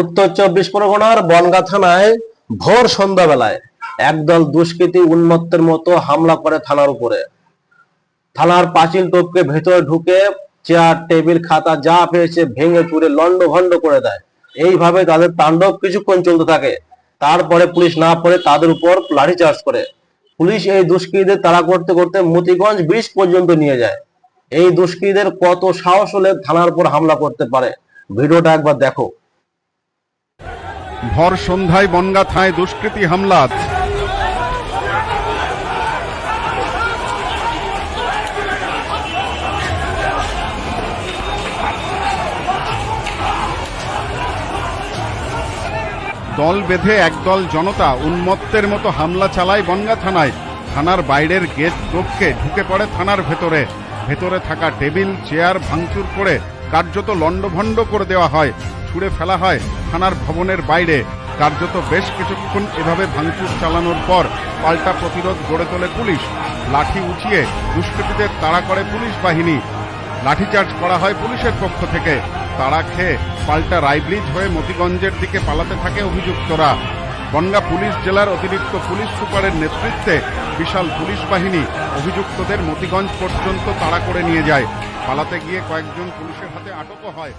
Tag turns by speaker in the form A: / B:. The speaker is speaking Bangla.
A: উত্তর চব্বিশ পরগনার বনগা থানায় ভোর সন্ধ্যাবেলায় একদল দুষ্কৃতী উন্মত্তের মতো হামলা করে থানার উপরে। থানার পাঁচিল টপকে ভেতরে ঢুকে চেয়ার, টেবিল, খাতা যা পেয়েছে ভেঙে চুরে লন্ড ভন্ড করে দেয়। এইভাবে তাদের তাণ্ডব কিছুক্ষণ চলতে থাকে। তারপরে পুলিশ না পড়ে তাদের উপর লাঠিচার্জ করে। পুলিশ এই দুষ্কৃতীদের তাড়া করতে করতে মতিগঞ্জ ব্রিজ পর্যন্ত নিয়ে যায়। এই দুষ্কৃতীদের কত সাহস হলে থানার উপর হামলা করতে পারে? ভিডিওটা একবার দেখো।
B: ভর সন্ধ্যায় বনগা থানায় দুষ্কৃতী হামলা দল বেঁধে একদল জনতা উন্মত্তের মতো হামলা চালায় বনগা থানায়। থানার বাইরের গেট টপকে ঢুকে পড়ে থানার ভেতরে। ভেতরে থাকা টেবিল, চেয়ার ভাঙচুর করে কার্যত লণ্ডভণ্ড করে দেওয়া হয়। ছুঁড়ে ফেলা হয় থানার ভবনের বাইরে। কার্যত বেশ কিছুক্ষণ এভাবে ভাঙচুর চালানোর পর পাল্টা প্রতিরোধ গড়ে তোলে পুলিশ। লাঠি উঠিয়ে দুষ্কৃতীদের তাড়া করে পুলিশ বাহিনী। লাঠিচার্জ করা হয় পুলিশের পক্ষ থেকে। তাড়া খেয়ে পাল্টা রায়ব্রিজ হয়ে মতিগঞ্জের দিকে পালাতে থাকে অভিযুক্তরা। বনগা পুলিশ জেলার অতিরিক্ত পুলিশ সুপারের নেতৃত্বে বিশাল পুলিশ বাহিনী অভিযুক্তদের মতিগঞ্জ পর্যন্ত তাড়া করে নিয়ে যায়। পালাতে গিয়ে কয়েকজন পুলিশের হাতে আটকও হয়।